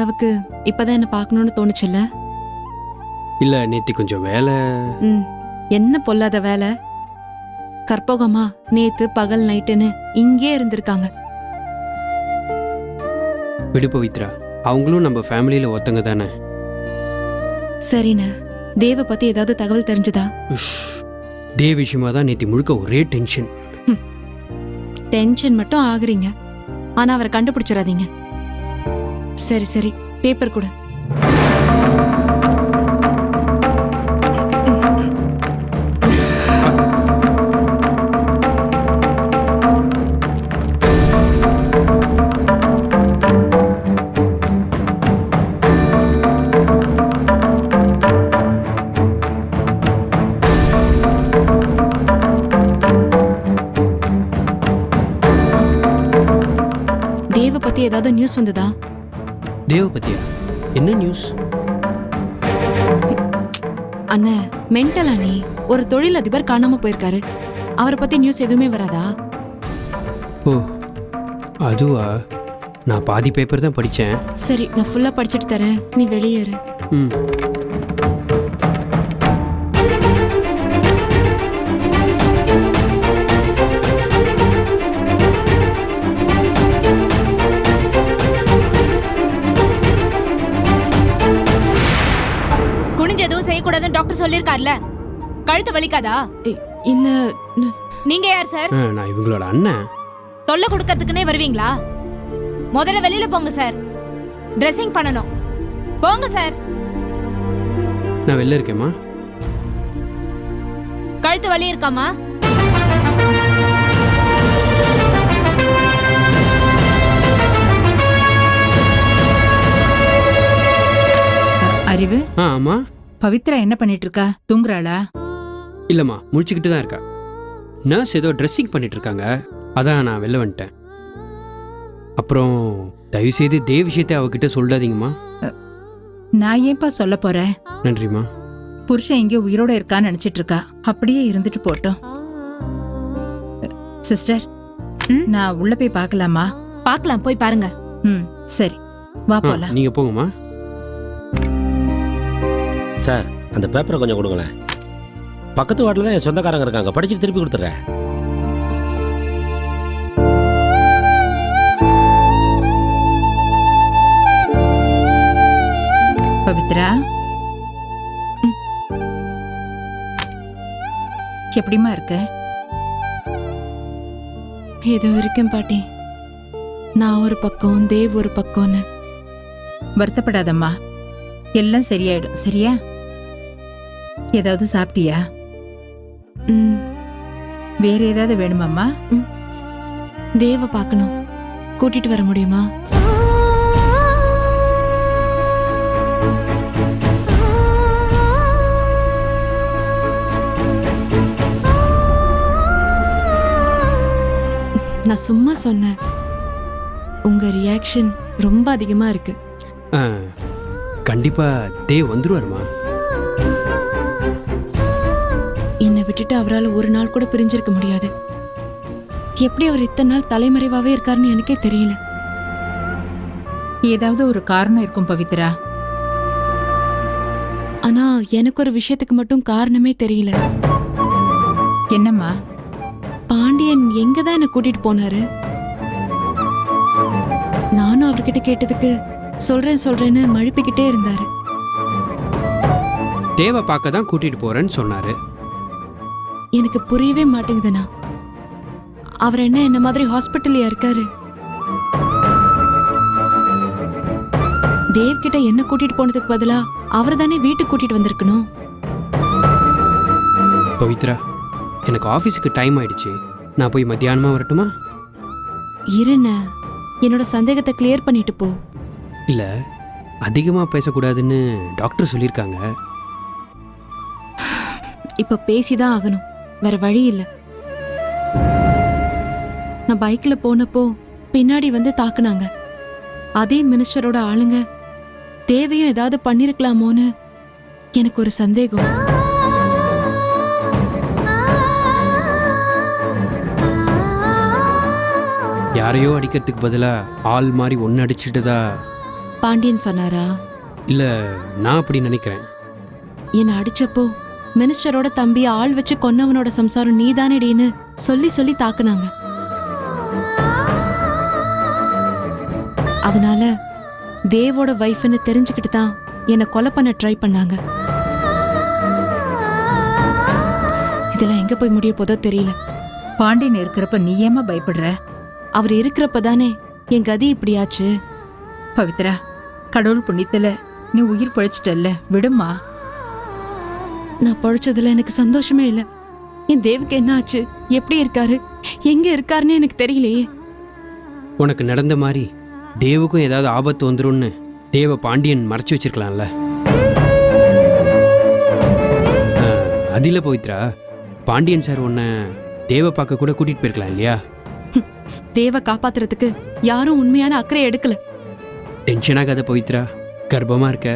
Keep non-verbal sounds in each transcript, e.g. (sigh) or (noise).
ஐயாவுக்கு இப்பதான் என்ன பார்க்கணும்னு தோணுச்சுல்ல? இல்லை நேத்தி கொஞ்சம் வேலை. ம் என்ன பொல்லாத வேலை? கற்பகமா நேத்து பகல் நைட்டுன்னு இங்கே இருந்திருக்காங்க. விடு பவித்ரா அவங்களும் நம்ம ஃபேமிலியில் ஒருத்தங்க தானே. சரிண்ணே தேவ பத்தி ஏதாவது தகவல் தெரிஞ்சுதா? உஷ். டே விஷயமா தான் நேத்தி முழுக்க ஒரே டென்ஷன் டென்ஷன் மட்டும் ஆகுறீங்க. ஆனா அவரை கண்டுபிடிச்சிடாதீங்க. சரி சரி. பேப்பர் கொடு. தேவ பத்தி ஏதாவது நியூஸ் வந்ததா? தேவ பத்தியா என்ன நியூஸ் அண்ணே மென்டல் அண்ணி. ஒரு தொழிலதிபர் காணாம போயிருக்காரு. அவரை பத்தி நியூஸ் எதுவுமே வராதா? ஓ அதுவா? நான் பாதி பேப்பர் தான் படித்தேன் சரி நான் ஃபுல்லா படிச்சுட்டு தரேன். நீ வெளியேறு. ம். செய்யக்கூடாதுன்னு டாக்டர் சொல்லியிருக்கார்ல? கழுத்து வலிக்காதா? இ- இல்ல ந- நீங்க யார் சார் நான் இவங்களோட அண்ணன். தொல்லை கொடுக்கறதுக்குனே வருவீங்களா? முதல்ல வெளியில போங்க சார் ட்ரெஸ்ஸிங் பண்ணணும். போங்க சார் நான் வெளில இருக்கேம்மா. கழுத்து வலி இருக்காமா அறிவு? ஆ ஆமா. பவித்ரா என்ன பண்ணிட்டு இருக்கா தூங்குறாளா? இல்லைம்மா முழிச்சுக்கிட்டு தான் இருக்கா. நர்ஸ் ஏதோ ட்ரெஸ்ஸிங் பண்ணிட்டு இருக்காங்க அதான் நான் வெளில வந்துட்டேன். அப்புறம் தயவுசெய்து தேவ் விஷயத்தை அவகிட்ட சொல்லாதீங்கம்மா. நான் ஏன்பா சொல்ல போறேன் நன்றிம்மா. புருஷன் எங்கேயோ உயிரோட இருக்கான்னு நினைச்சிட்டு இருக்கா அப்படியே இருந்துட்டு போட்டோம். சிஸ்டர் ம்? நான் உள்ள போய் பார்க்கலாமா? பார்க்கலாம் போய் பாருங்க. ம் சரி. வா போலாம். நீங்க போங்கம்மா. சார் அந்த பேப்பரை கொஞ்சம் கொடுங்களேன். பக்கத்து வாட்டில் தான் என் சொந்தக்காரங்க இருக்காங்க. படிச்சுட்டு திருப்பி கொடுத்துட்றேன். பவித்ரா? ம். எப்படிம்மா இருக்க? ஏதோ இருக்கேன் பாட்டி. நான் ஒரு பக்கம் தேவ் ஒரு பக்கம்னு. வருத்தப்படாதம்மா. எல்லாம் சரியாயிடும். சரியா? ஏதாவது சாப்பிட்டியா? ம், வேற ஏதாவது வேணுமாம்மா? தேவ பார்க்கணும். கூட்டிட்டு வர முடியுமா? நான் சும்மா சொன்னேன். உங்க ரியாக்ஷன் ரொம்ப அதிகமா இருக்கு. கண்டிப்பா தேவ் வந்துருவாருமா? விட்டுட்டு அவரால் ஒரு நாள் கூட பிரிஞ்சிருக்க முடியாது. எப்படி அவர் இத்தனை நாள் தலைமறைவாவே இருக்காருன்னு எனக்கே தெரியல. ஏதாவது ஒரு காரணம் இருக்கும் பவித்ரா. ஆனா எனக்கு ஒரு விஷயத்துக்கு மட்டும் காரணமே தெரியல. என்னம்மா? பாண்டியன் எங்க தான் என்ன கூட்டிட்டு போனாரு? நானும் அவர்கிட்ட கேட்டதுக்கு சொல்றேன் சொல்றேன்னு மழுப்பிக்கிட்டே இருந்தாரு. தேவை பார்க்க தான் கூட்டிட்டு போறேன்னு சொன்னாரு. எனக்கு புரியவே மாட்டேங்குதுண்ணா. அவர் என்ன என்ன மாதிரி ஹாஸ்பிட்டல்லையா இருக்காரு? தேவ் கிட்ட என்ன கூட்டிட்டு போனதுக்கு பதிலா அவர் தானே வீட்டுக்கு கூட்டிட்டு வந்திருக்கணும்? பவித்ரா எனக்கு ஆஃபீஸுக்கு டைம் ஆயிடுச்சு. நான் போய் மத்தியானமா வரட்டுமா? இருண்ண என்னோட சந்தேகத்தை கிளியர் பண்ணிட்டு போ. இல்ல அதிகமா பேசக்கூடாதுன்னு டாக்டர் சொல்லியிருக்காங்க. இப்ப பேசிதான் ஆகணும். வேற வழி இல்ல. நான் பைக்ல போனப்போ பின்னாடி வந்து தாக்குனாங்க. அதே மினிஸ்டரோட ஆளுங்க தேவையும் ஏதாவது பண்ணிருக்கலாமோன்னு எனக்கு ஒரு சந்தேகம். யாரையோ அடிக்கிறதுக்கு பதிலா ஆள் மாதிரி ஒன்று அடிச்சுட்டதா? பாண்டியன் சொன்னாரா? இல்லை நான் அப்படி நினைக்கிறேன். என்னை அடிச்சப்போ மினிஸ்டரோட தம்பி ஆள் வச்சு கொன்னவனோட சம்சாரம் நீதானடின்னு சொல்லி சொல்லி தாக்குனாங்க. அதனால தேவோட வைஃப்னு தெரிஞ்சுக்கிட்டு தான் என்னை கொலை பண்ண ட்ரை பண்ணாங்க. இதெல்லாம் எங்க போய் முடிய போதோ தெரியல. பாண்டியன் இருக்கிறப்ப நீ ஏமா பயப்படுற? அவர் இருக்கிறப்ப தானே என் கதி இப்படியாச்சு பவித்ரா கடவுள் புண்ணியத்துல நீ உயிர் பழிச்சிட்டல்ல விடுமா நான் பழிச்சதுல எனக்கு சந்தோஷமே இல்ல. என் தேவுக்கு என்ன ஆச்சு? எப்படி இருக்காரு? எங்க இருக்காருன்னு எனக்கு தெரியலையே. உனக்கு நடந்த மாதிரி தேவுக்கும் ஏதாவது ஆபத்து வந்துரும்னு தேவ பாண்டியன் மறைச்சு வச்சிருக்கலாம்ல. அதில் பவித்ரா பாண்டியன் சார் உன்னை தேவ பார்க்க கூட கூட்டிட்டு போயிருக்கலாம் இல்லையா? தேவை காப்பாத்துறதுக்கு யாரும் உண்மையான அக்கறை எடுக்கல. டென்ஷன் ஆகாத பவித்ரா கர்ப்பமா இருக்க.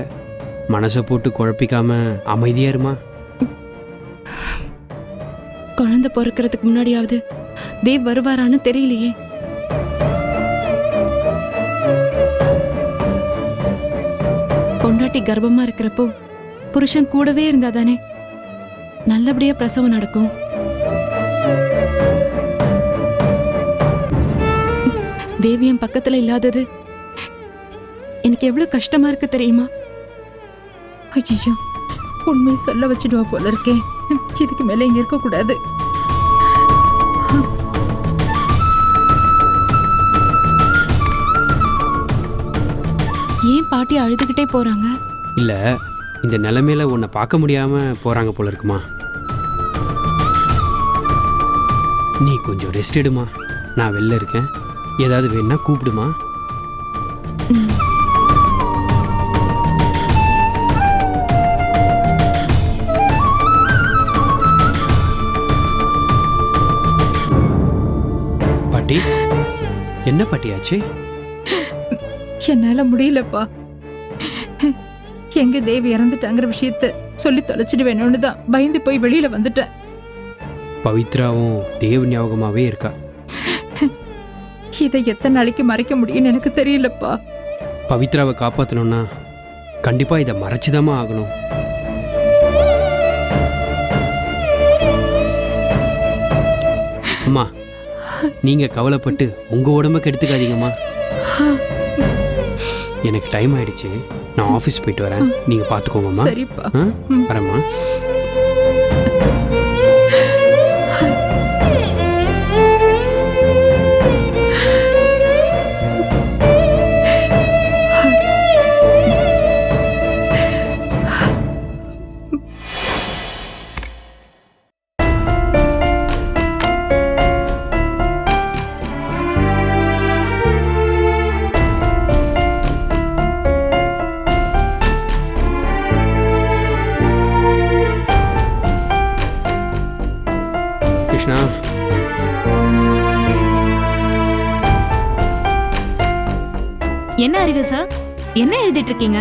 மனசை போட்டு குழப்பிக்காம அமைதியா இருமா? குழந்தை பிறக்கிறதுக்கு முன்னாடியாவது தேவ் வருவாரான்னு தெரியலையே. பொண்டாட்டி கர்ப்பமா இருக்கிறப்போ புருஷன் கூடவே இருந்தா தானே நல்லபடியா பிரசவம் நடக்கும். தேவியம் பக்கத்துல இல்லாதது எனக்கு எவ்வளவு கஷ்டமா இருக்கு தெரியுமா? ஐயோ உண்மையை சொல்ல வச்சிடுவா போல இருக்கே. (laughs) இதுக்கு மேல இங்க இருக்க கூடாது. ஏன் பாட்டி அழுதுகிட்டே போறாங்க? இல்ல இந்த நிலைமையில உன்னை பார்க்க முடியாம போறாங்க போல இருக்குமா? நீ கொஞ்சம் ரெஸ்ட் எடுமா. நான் வெளில இருக்கேன். ஏதாவது வேணும்னா கூப்பிடுமா? என்ன பாட்டியாச்சு? என்னால முடியலப்பா. எங்க தேவி இறந்துட்டாங்கிற விஷயத்த சொல்லி தொலைச்சிடுவேணும்னு தான் பயந்து போய் வெளியில வந்துட்டேன். பவித்ராவும் தேவ் ஞாபகமாவே இருக்கா? இதை எத்தனை நாளைக்கு மறைக்க முடியும்னு எனக்கு தெரியலப்பா. பவித்ராவை காப்பாற்றணும்னா கண்டிப்பா இதை மறைச்சுதாம்மா ஆகணும். நீங்க கவலைப்பட்டு உங்க உடம்ப கெடுத்துக்காதீங்கம்மா. எனக்கு டைம் ஆயிடுச்சு. நான் ஆஃபீஸ் போயிட்டு வரேன். நீங்க பாத்துக்கோங்கம்மா. சரிப்பா? வரேம்மா. இருக்கீங்க?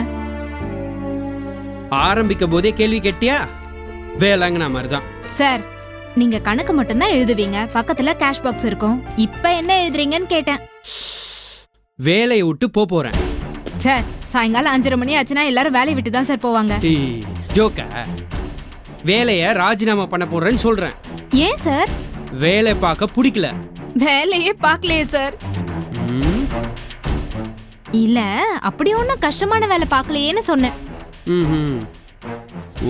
ஆரம்பிக்க போதே கேள்வி கேட்டியா? வேளாங்கண்ணா மாதிரி தான். சார் நீங்க கணக்கு மட்டும்தான் எழுதுவீங்க. பக்கத்துல கேஷ் பாக்ஸ் இருக்கும். இப்ப என்ன எழுதுறீங்கன்னு கேட்டேன். வேலையை விட்டு போப் போறேன். சார் சாயங்காலம் அஞ்சரை மணி ஆச்சுன்னா எல்லாரும் வேலையை விட்டு தான் சார் போவாங்க. ஜோக்கா. வேலையை ராஜினாமா பண்ண போறேன்னு சொல்றேன். ஏன் சார்? வேலை பார்க்க பிடிக்கல. வேலையே பார்க்கலையே சார். இல்ல அப்படி ஒன்றும் கஷ்டமான வேலை பார்க்கலையேன்னு சொன்னேன். ம்ஹும்.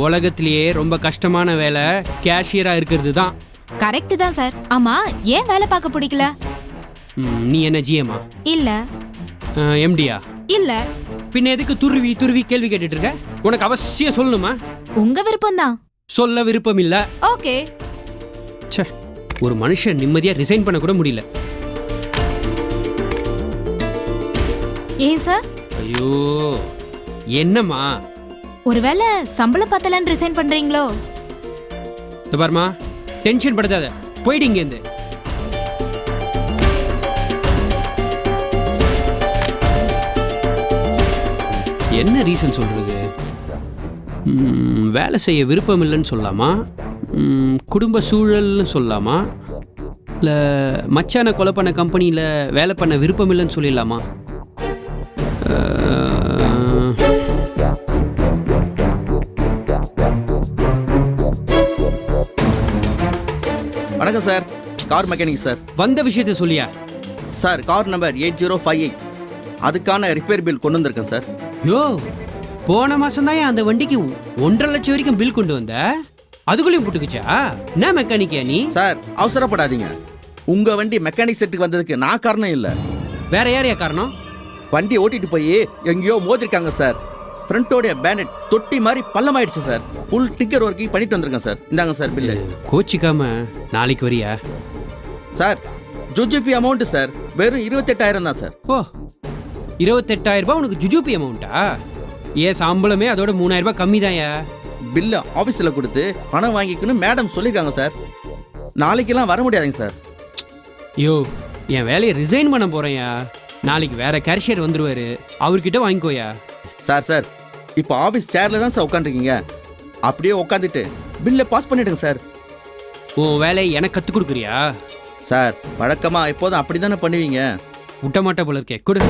உலகத்திலேயே ரொம்ப கஷ்டமான வேலை கேஷியரா இருக்கிறது தான். கரெக்ட் தான் சார் ஆமா ஏன் வேலை பார்க்க பிடிக்கல? ம், நீ என்ன ஜிஎம்மா இல்ல. எம்டியா இல்ல. பின்ன எதுக்கு துருவி துருவி கேள்வி கேட்டுட்டு இருக்க? உனக்கு அவசியம் சொல்லணுமா? உங்க விருப்பம் தான். சொல்ல விருப்பம் இல்ல. ஓகே. ச்சே ஒரு மனுஷன் நிம்மதியா ரிசைன் பண்ண கூட முடியல. ஏன் சார்? ஐயோ என்னம்மா? ஒருவேளை சம்பளம் பத்தலன்னு ரிசைன் பண்றீங்களோ? இந்த பாருமா டென்ஷன் படுத்தாத. போயிடு இங்கேருந்து. என்ன ரீசன் சொல்றது? ம், வேலை செய்ய விருப்பம் இல்லைன்னு சொல்லலாமா ம், குடும்ப சூழல்னு சொல்லலாமா இல்லை மச்சானை கொலை பண்ண கம்பெனியில் வேலை பண்ண விருப்பம் இல்லைன்னு சொல்லிடலாமா? வணக்கம் சார். Car mechanic sir. வந்த விஷயத்த சொல்லியா? Sir car number eight zero five eight. அதுக்கான ரிப்பேர் பில் கொண்டு வந்திருக்கேன் சார். யோ போன மாசம் தான் அந்த வண்டிக்கு ஒன்றரை லட்சம் வரைக்கும் பில் கொண்டு வந்த? அதுக்குள்ளேயும் புட்டுக்குச்சா? என்ன மெக்கானிக்கியா நீ? சார் அவசரப்படாதீங்க. உங்க வண்டி மெக்கானிக் செட்டுக்கு வந்ததுக்கு நான் காரணம் இல்லை. வேற யாரையா காரணம்? வண்டி ஓட்டிட்டு போய் எங்கேயோ மோதிருக்காங்க சார். ஃப்ரண்ட்டோடைய பேனட் தொட்டி மாதிரி பள்ளமாயிடுச்சு சார் ஃபுல் டிக்கர் ஒர்க்கிங் பண்ணிட்டு வந்திருக்கேன் சார் இந்தாங்க சார் பில்லு கோச்சிக்காம நாளைக்கு வரியா? சார் ஜுஜிபி அமௌண்ட் சார் வெறும் இருபத்தெட்டாயிரம் தான் சார் ஓ இருபத்தெட்டாயிரம் ரூபாய் உனக்கு ஜுஜூபி அமௌண்ட்டா ஏன் சம்பளமே அதோட மூணாயிரம் ரூபாய் கம்மி பில்லை ஆஃபீஸில் கொடுத்து பணம் வாங்கிக்கணும் மேடம் சொல்லியிருக்காங்க சார் நாளைக்கெல்லாம் வர முடியாதுங்க சார் யோ என் வேலையை ரிசைன் பண்ண போறேன்யா நாளைக்கு வேற கேஷியர் வந்துருவாரு. அவர்கிட்ட வாங்கிக்கோயா சார் சார் இப்போ ஆஃபீஸ் சேரில் தான் சார் உட்காந்துருக்கீங்க அப்படியே உட்காந்துட்டு பில்லை பாஸ் பண்ணிடுங்க சார். உன் வேலையை எனக்கு கற்றுக் கொடுக்குறியா? சார் வழக்கமாக எப்போதும் அப்படி தானே பண்ணுவீங்க? விட்ட மாட்டா போல இருக்கே கொடு.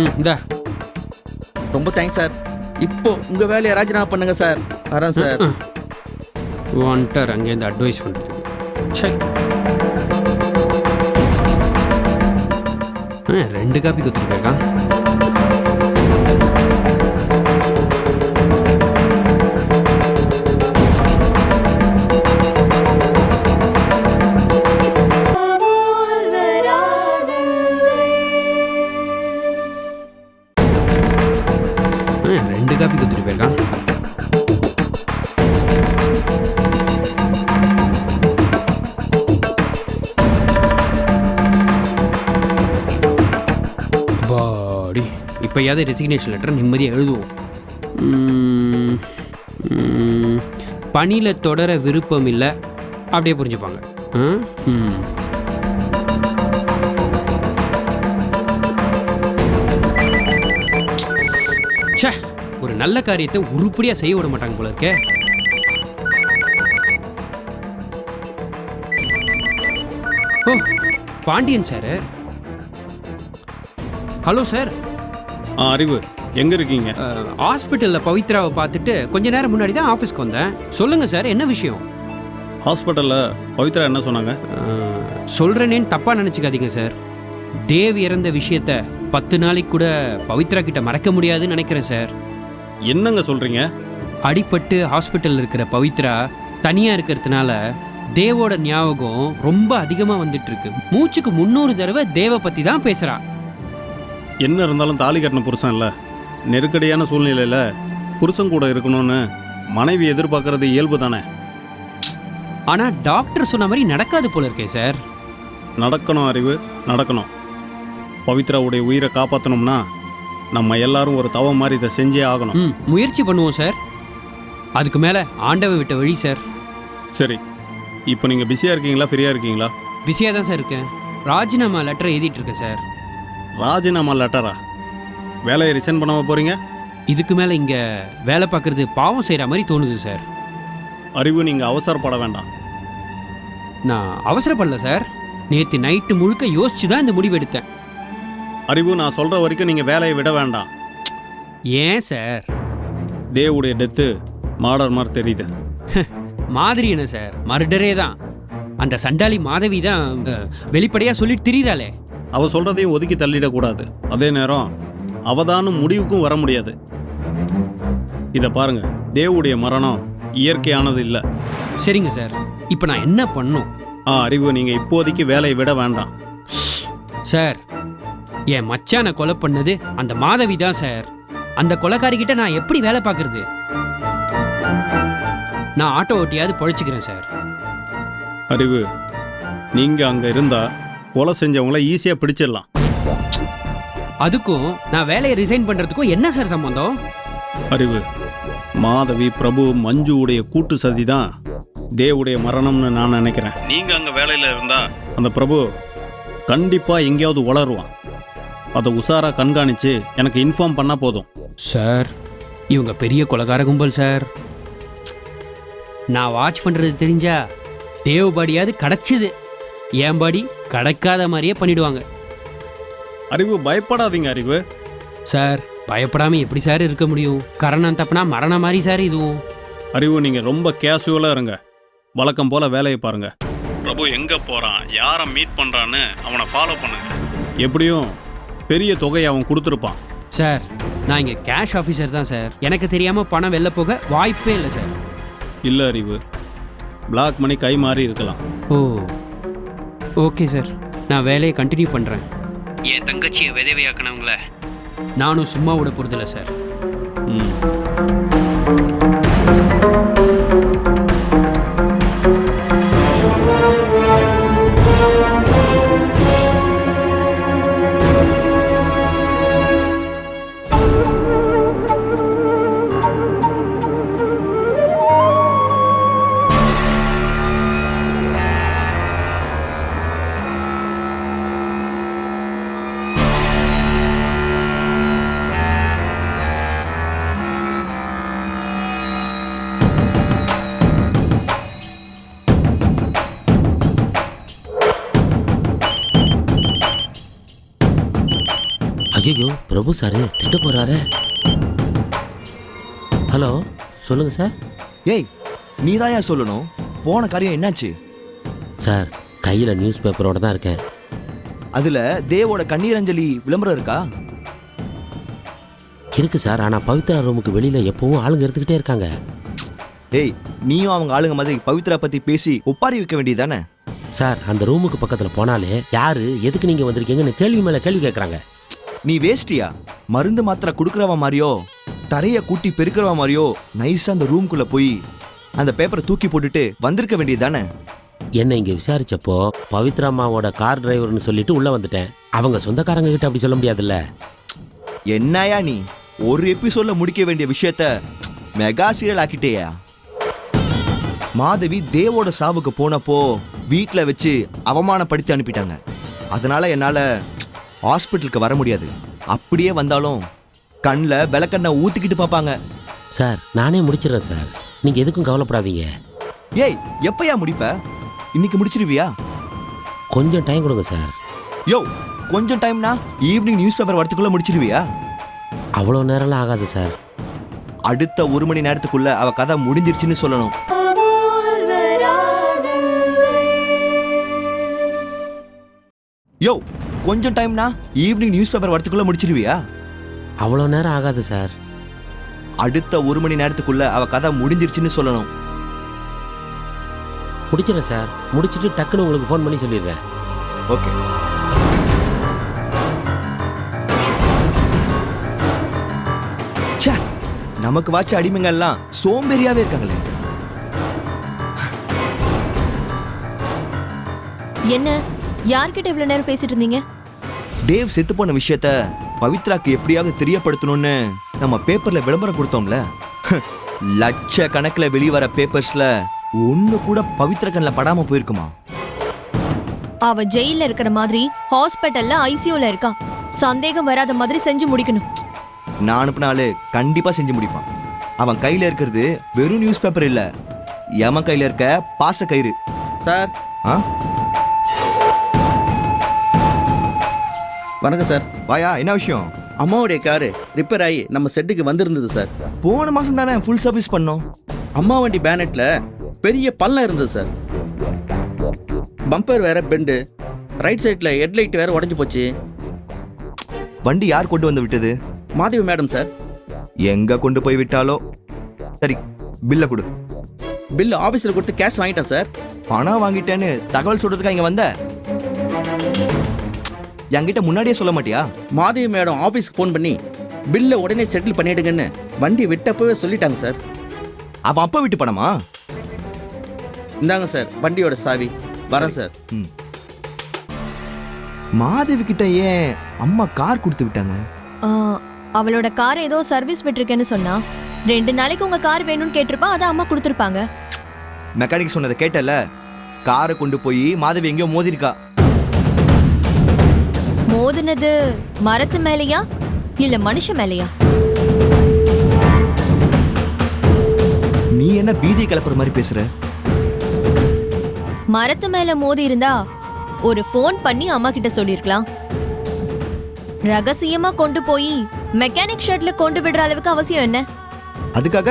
ம் இந்தா. ரொம்ப தேங்க்ஸ் சார். இப்போ உங்கள் வேலையை ராஜினாமா பண்ணுங்க சார். வரேன் சார். வந்துட்டார் அங்கேருந்து அட்வைஸ் பண்ணுறதுக்கு சே ரெண்டு காப்பி கொடுத்துட்டு இப்போயாவது ரெசிக்னேஷன் லெட்டர் நிம்மதியாக எழுதுவோம். பணியில் பணியில தொடர விருப்பம் இல்லை. அப்படியே புரிஞ்சுப்பாங்க. ம். ஒரு நல்ல காரியத்தை உருப்படியா செய்ய விட மாட்டாங்க போல இருக்கே. ஓ Pandian sir. Hello sir. Arivu. எங்க இருக்கீங்க? ஹாஸ்பிட்டலில் பவித்ராவை பார்த்துட்டு கொஞ்ச நேரம் முன்னாடி தான் ஆஃபீஸ்க்கு வந்தேன். சொல்லுங்க சார் என்ன விஷயம்? ஹாஸ்பிட்டல்ல பவித்ரா என்ன சொன்னாங்க? அஹ், சொல்றேனேன்னு தப்பா நினச்சிக்காதீங்க சார். தேவ் இறந்த விஷயத்த பத்து நாளைக்கு கூட பவித்ரா கிட்ட மறக்க முடியாதுன்னு நினைக்கிறேன் சார். என்னங்க சொல்றீங்க? அடிபட்டு ஹாஸ்பிட்டல் இருக்கிற பவித்ரா தனியா இருக்கிறதுனால தேவோட ஞாபகம் ரொம்ப அதிகமா வந்துட்டு இருக்கு. மூச்சுக்கு முன்னூறு தடவை தேவ பத்தி தான் பேசுறா. என்ன இருந்தாலும் தாலி கட்டின புருஷன் இல்ல. நெருக்கடியான சூழ்நிலையில புருஷன் கூட இருக்கணும்னு மனைவி எதிர்பார்க்கறது இயல்பு தானே. ஆனா டாக்டர் சொன்ன மாதிரி நடக்காது போல இருக்கே சார். நடக்கணும் அறிவு நடக்கணும். பவித்ராவுடைய உயிரை காப்பாற்றணும்னா நம்ம எல்லாரும் ஒரு தவம் மாதிரி இதை செஞ்சே ஆகணும். ம் முயற்சி பண்ணுவோம் சார். அதுக்கு மேல ஆண்டவன் விட்ட வழி சார். சரி. இப்போ நீங்க பிஸியா இருக்கீங்களா ஃப்ரீயா இருக்கீங்களா? பிஸியாக தான் சார் இருக்கேன். ராஜினாமா லெட்டர் எழுதிட்டு இருக்கேன் சார். ராஜினாமா லெட்டரா? வேலையை ரிசைன் பண்ணாம போறீங்க? இதுக்கு மேலே இங்கே வேலை பார்க்குறது பாவம் செய்கிற மாதிரி தோணுது சார். அறிவு நீங்க அவசரப்பட வேண்டாம். நான் அவசரப்படல சார். நேற்று நைட்டு முழுக்க யோசிச்சு தான் இந்த முடிவு எடுத்தேன். அறிவு நான் சொல்ற வரைக்கும் நீங்க வேலையை விட வேண்டாம். ஏன் சார்? தேவுடைய டெத்து மாடர் மாதிரி தெரியுது. மாதிரி என்ன சார்? மர்டரே தான். அந்த சண்டாளி மாதவி தான் வெளிப்படையாக சொல்லிட்டு திரியிறாளே. அவ சொல்றதையும் ஒதுக்கி தள்ளிடக்கூடாது. அதே நேரம் அவதானும் முடிவுக்கும் வர முடியாது. இதை பாருங்க தேவுடைய மரணம் இயற்கையானது இல்லை. சரிங்க சார் இப்போ நான் என்ன பண்ணும்? ஆ அறிவு நீங்க இப்போதைக்கு வேலையை விட வேண்டாம். சார் என் மச்சானை கொலை பண்ணது அந்த மாதவி தான் சார். அந்த கொலைக்காரிக்கிட்ட நான் எப்படி வேலை பார்க்கறது? நான் ஆட்டோ ஓட்டியாவது பொழைச்சிக்கிறேன் சார். அறிவு நீங்க அங்க இருந்தா கொலை செஞ்சவங்கள ஈஸியா பிடிச்சிடலாம். அதுக்கும் நான் வேலையை ரிசைன் பண்றதுக்கும் என்ன சார் சம்பந்தம்? அறிவு. மாதவி பிரபு மஞ்சுவுடைய கூட்டு சதி தான் தேவுடைய மரணம்னு நான் நினைக்கிறேன். நீங்க அங்க வேலையில இருந்தா அந்த பிரபு கண்டிப்பா எங்கேயாவது வளருவான். அதை உஷாரா கண்காணிச்சு எனக்கு இன்ஃபார்ம் பண்ணா போதும். சார் இவங்க பெரிய கொலகார கும்பல் சார். நான் வாட்ச் பண்றது தெரிஞ்சா தேவபாடியாவது கிடைச்சிது. என் பாடி கிடைக்காத மாதிரியே பண்ணிடுவாங்க. அறிவு பயப்படாதீங்க அறிவு. சார் பயப்படாம எப்படி சார் இருக்க முடியும்? கரணம் தப்புனா மரணம் மாதிரி சார் இதுவும். அறிவு நீங்க ரொம்ப கேஷுவலா இருங்க. வழக்கம் போல வேலையை பாருங்க. பிரபு எங்க போறான்? யாரை மீட் பண்றான்னு அவனை ஃபாலோ பண்ணுங்க. எப்படியும் பெரிய தொகையை அவன் கொடுத்துருப்பான். சார் நான் இங்கே கேஷ் ஆஃபீஸர் தான் சார். எனக்கு தெரியாமல் பணம் வெளில போக வாய்ப்பே இல்லை சார். இல்ல அறிவு. பிளாக் மணி கை மாறி இருக்கலாம். ஓ. ஓகே சார் நான் வேலையை கண்டினியூ பண்ணுறேன் என் தங்கச்சியை விதவையாக்கினவங்கள நானும் சும்மா விட போகிறதில்ல சார் ம். ஐயோ பிரபு சார் திட்ட போறாரு. ஹலோ சொல்லுங்க சார். ஏய் நீதாயா சொல்லணும்? போன காரியம் என்னாச்சு? சார் கையில் நியூஸ் பேப்பரோட தான் இருக்கேன். அதுல தேவோட கண்ணீர் அஞ்சலி விளம்பரம் இருக்கா? இருக்கு சார் ஆனால் பவித்ரா ரூமுக்கு வெளியில் எப்பவும் ஆளுங்க எடுத்துக்கிட்டே இருக்காங்க. ஏய் நீயும் அவங்க ஆளுங்க மாதிரி பவித்ரா பத்தி பேசி ஒப்பாரி வைக்க வேண்டியதானே சார் அந்த ரூமுக்கு பக்கத்தில் போனாலே யாரு எதுக்கு நீங்கள் வந்திருக்கீங்கன்னு கேள்வி மேலே கேள்வி கேட்குறாங்க நீ வேஸ்டியா? மருந்து மாத்திரை கொடுக்கறவ மாதிரியோ தரைய கூட்டி பெருக்கிறவ மாதிரியோ நைஸா அந்த ரூம்குள்ள போய் அந்த பேப்பரை தூக்கி போட்டுட்டு வந்திருக்க வேண்டியதானே என்னை இங்கே விசாரிச்சப்போ பவித்ரா அம்மாவோட கார் டிரைவர்னு சொல்லிட்டு உள்ளே வந்துட்டேன். அவங்க சொந்தக்காரங்க கிட்ட அப்படி சொல்ல முடியாதுல்ல? என்னயா நீ? ஒரு எபிசோட்ல முடிக்க வேண்டிய விஷயத்த மெகா சீரியல் ஆக்கிட்டேயா? மாதவி தேவோட சாவுக்கு போனப்போ வீட்டில் வச்சு அவமானப்படுத்தி அனுப்பிட்டாங்க. அதனால என்னால் ஹாஸ்பிட்டலுக்கு வர முடியாது. அப்படியே வந்தாலும் கண்ணில் விளக்கண்ணை ஊற்றிக்கிட்டு பார்ப்பாங்க. சார் நானே முடிச்சிடுறேன் சார். நீங்கள் எதுக்கும் கவலைப்படாதீங்க. ஏய் எப்பயா முடிப்ப? இன்னைக்கு முடிச்சிருவியா? கொஞ்சம் டைம் கொடுங்க சார். யோ கொஞ்சம் டைம்னா ஈவினிங் நியூஸ் பேப்பர் வரத்துக்குள்ள முடிச்சிருவியா? அவ்வளோ நேரம்லாம் ஆகாது சார். அடுத்த ஒரு மணி நேரத்துக்குள்ள அவ கதை முடிஞ்சிருச்சுன்னு சொல்லணும். யோ கொஞ்சம் டைம்னா ஈவினிங் நியூஸ் பேப்பர் வரத்துக்குள்ள முடிச்சிருவியா? அவ்வளோ நேரம் ஆகாது சார். அடுத்த ஒரு மணி நேரத்துக்குள்ள அவ கதை முடிஞ்சிருச்சுன்னு சொல்லணும். முடிச்சிடுறேன் சார். முடிச்சிட்டு டக்குன்னு உங்களுக்கு ஃபோன் பண்ணி சொல்லிடுறேன். ஓகே. ச்சே நமக்கு வாச்ச அடிமைங்க எல்லாம் சோம்பேறியாவே இருக்காங்களே. என்ன? யார்கிட்ட இவ்வளவு நேரம் பேசிட்டு இருந்தீங்க? தேவ் செத்து போன விஷயத்த பவித்ராக்கு எப்படியாவது தெரியப்படுத்தணும்னு நம்ம பேப்பர்ல விளம்பரம் கொடுத்தோம்ல. (laughs) லட்ச கணக்கில் வெளிவர பேப்பர்ஸ்ல ஒண்ணு கூட பவித்ரா கண்ணில் படாம போயிருக்குமா? அவ ஜெயில இருக்கிற மாதிரி ஹாஸ்பிட்டல்ல ஐசியூல இருக்கா. சந்தேகம் வராத மாதிரி செஞ்சு முடிக்கணும். நான் அனுப்பின ஆளு கண்டிப்பா செஞ்சு முடிப்பான். அவன் கையில இருக்கிறது வெறும் நியூஸ் பேப்பர் இல்ல. எமன் கையில இருக்க பாச கயிறு சார். ஆ? வணக்கம் சார். வாயா என்ன விஷயம்? அம்மாவுடைய காரு ரிப்பேர் ஆகி நம்ம செட்டுக்கு வந்திருந்தது சார். போன மாதம் தானே ஃபுல் சர்வீஸ் பண்ணோம். அம்மா வண்டி பேனட்ல பெரிய பள்ளம் இருந்தது சார். பம்பர் வேற பெண்டு ரைட் சைடில் ஹெட்லைட் வேற உடஞ்சி போச்சு. வண்டி யார் கொண்டு வந்து விட்டது? Madhavi madam sir. எங்க கொண்டு போய் விட்டாலோ? சரி பில்ல கொடு. பில் ஆஃபீஸில் கொடுத்து கேஷ் வாங்கிட்டேன் சார். பணம் வாங்கிட்டேன்னு தகவல் சொல்றதுக்கா இங்க வந்த? என்கிட்ட முன்னாடியே சொல்ல மாட்டியா? மாதவி மேடம் ஆஃபீஸ்க்கு ஃபோன் பண்ணி பில்லை உடனே செட்டில் பண்ணிடுங்கன்னு வண்டி விட்டப்பவே சொல்லிட்டாங்க சார் அவன் அப்பா வீட்டு பணமா இந்தாங்க சார் வண்டியோட சாவி. வரேன் சார் ம். மாதவி கிட்ட ஏன் அம்மா கார் கொடுத்து விட்டாங்க? ஆ, அவளோட கார் ஏதோ சர்வீஸ் விட்டுருக்கேன்னு சொன்னா ரெண்டு நாளைக்கு உங்க கார் வேணும்னு கேட்டிருப்பா அதை அம்மா கொடுத்துருப்பாங்க. மெக்கானிக் சொன்னதை கேட்டல? காரை கொண்டு போய் மாதவி எங்கேயோ மோதிருக்கா. மோதினது மரத்து மேலையா? இல்ல மனுஷ மேலையா? நீ என்ன பீதி கிளப்புற மாதிரி பேசுற? மரத்து மேல மோதி இருந்தா ஒரு ஃபோன் பண்ணி அம்மா கிட்ட சொல்லிருக்கலாம் ரகசியமா கொண்டு போய் மெக்கானிக் ஷெட்ல கொண்டு விடுற அளவுக்கு அவசியம் என்ன? அதுக்காக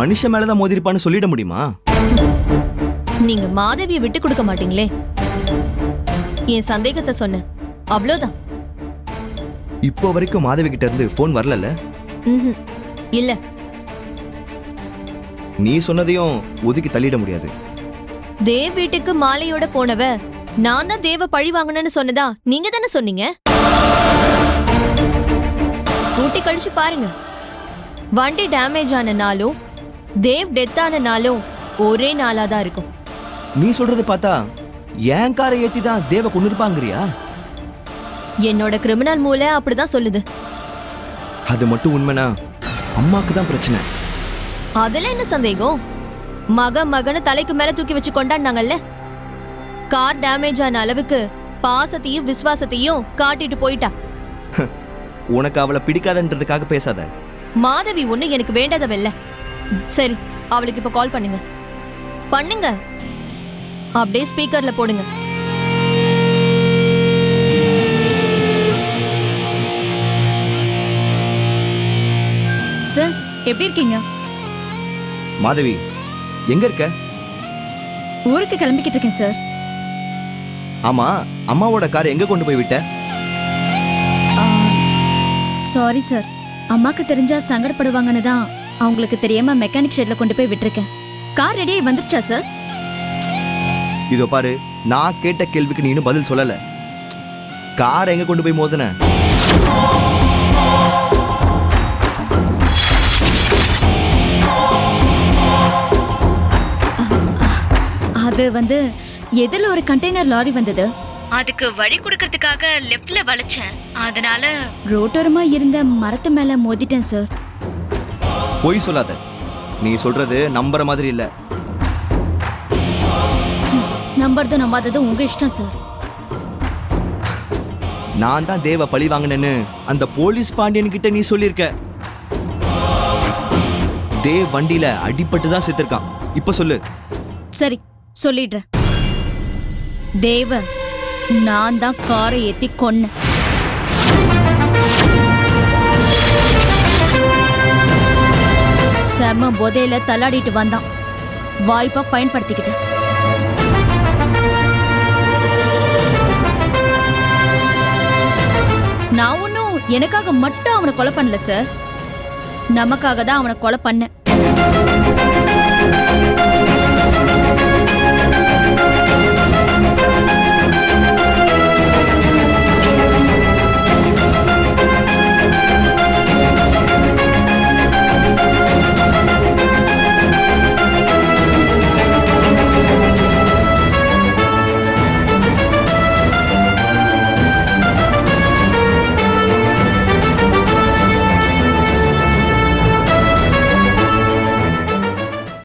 மனுஷன் மேலதான் மோதிருப்பான்னு சொல்லிட முடியுமா? நீங்க மாதவியை விட்டு கொடுக்க மாட்டீங்களே. என் சந்தேகத்தை சொன்னேன். அவ்வளோதான். இப்போ வரைக்கும் மாதவி கிட்ட இருந்து ஃபோன் வரலல்ல? ம்ஹும். இல்ல. நீ சொன்னதையும் ஒதுக்கி தள்ளிட முடியாது. தேவ் வீட்டுக்கு மாலையோட போனவ நான் தான் தேவ பழி வாங்கணும்னு சொன்னதா நீங்க தானே சொன்னீங்க? கூட்டி கழிச்சு பாருங்க. வண்டி டேமேஜ் ஆன நாளும் தேவ் டெத் ஆன நாளும் ஒரே நாளா தான் இருக்கும். நீ சொல்றது பார்த்தா என் காரை ஏத்தி தான் தேவ கொண்டு இருப்பாங்கறியா என்னோட கிரிமினல் மூளை அப்படிதான் சொல்லுது. அது மட்டும் உண்மைனா அம்மாக்கு தான் பிரச்சனை. அதுல என்ன சந்தேகம்? மக மகனை தலைக்கு மேல தூக்கி வச்சு கொண்டாடினாங்கல்ல? கார் டேமேஜ் ஆன அளவுக்கு பாசத்தையும் விசுவாசத்தையும் காட்டிட்டு போயிட்டா. (laughs) உனக்கு அவளை பிடிக்காதன்றதுக்காக பேசாத. மாதவி ஒண்ணு எனக்கு வேண்டாதவல்ல. சரி அவளுக்கு இப்ப கால் பண்ணுங்க. பண்ணுங்க. அப்படியே ஸ்பீக்கர்ல போடுங்க. சார் எப்படி இருக்கீங்க? மாதவி எங்க இருக்க? ஊருக்கு கிளம்பிக்கிட்டு இருக்கேன் சார் ஆமா அம்மாவோட கார் எங்க கொண்டு போய் விட்ட? சாரி சார் அம்மாக்கு தெரிஞ்சா சங்கடப்படுவாங்கன்னு தான் அவங்களுக்கு தெரியாம மெக்கானிக் ஷெட்ல கொண்டு போய் விட்டுருக்கேன். கார் ரெடியாகி வந்துருச்சா சார் இதோ பாரு நான் கேட்ட கேள்விக்கு நீ பதில் சொல்லல. கார் எங்க கொண்டு போய் மோதுன? அது வந்து எதிரில் ஒரு கண்டெய்னர் லாரி வந்தது? அதுக்கு வழி கொடுக்கறதுக்காக லெஃப்ட்ல வளைச்சேன். அதனால ரோட்டோரமா இருந்த மரத்து மேல மோதிட்டேன் சார் பொய் சொல்லாத. நீ சொல்றது நம்புற மாதிரி இல்ல. நம்புறதும் நம்பாததும் உங்க இஷ்டம் சார் நான் தான் தேவ பழி வாங்கினேன்னு அந்த போலீஸ் பாண்டியன் கிட்ட நீ சொல்லியிருக்க. தேவ் வண்டியில அடிபட்டு தான் செத்துருக்கான். இப்ப சொல்லு. சரி சொல்லிடுறேன். தேவ நான் தான் காரை ஏத்தி கொன்னேன். செம புதையில தள்ளாடிட்டு வந்தான். வாய்ப்பா பயன்படுத்திக்கிட்டேன். நான் ஒன்றும் எனக்காக மட்டும் அவனை கொலை பண்ணல சார். நமக்காக தான் அவனை கொலை பண்ணேன்.